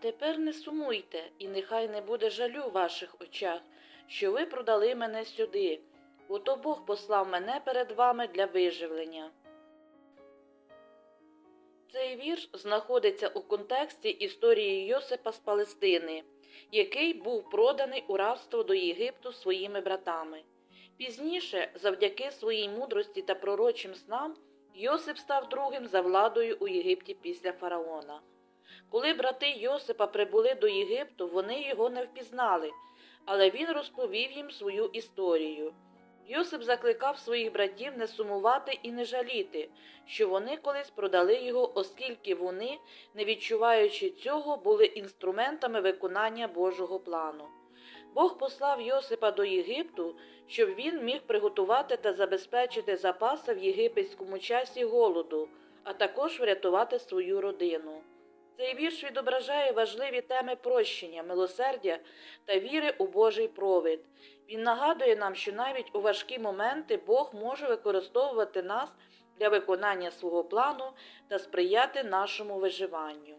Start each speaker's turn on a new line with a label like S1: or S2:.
S1: тепер не сумуйте, і нехай не буде жалю в ваших очах, що ви продали мене сюди, бо то Бог послав мене перед вами для виживлення. Цей вірш знаходиться у контексті історії Йосипа з Палестини, який був проданий у рабство до Єгипту своїми братами. Пізніше, завдяки своїй мудрості та пророчим снам, Йосип став другим за владою у Єгипті після фараона. Коли брати Йосипа прибули до Єгипту, вони його не впізнали, але він розповів їм свою історію. Йосип закликав своїх братів не сумувати і не жаліти, що вони колись продали його, оскільки вони, не відчуваючи цього, були інструментами виконання Божого плану. Бог послав Йосипа до Єгипту, щоб він міг приготувати та забезпечити запаси в єгипетському часі голоду, а також врятувати свою родину. Цей вірш відображає важливі теми прощення, милосердя та віри у Божий провід. Він нагадує нам, що навіть у важкі моменти Бог може використовувати нас для виконання свого плану та сприяти нашому виживанню.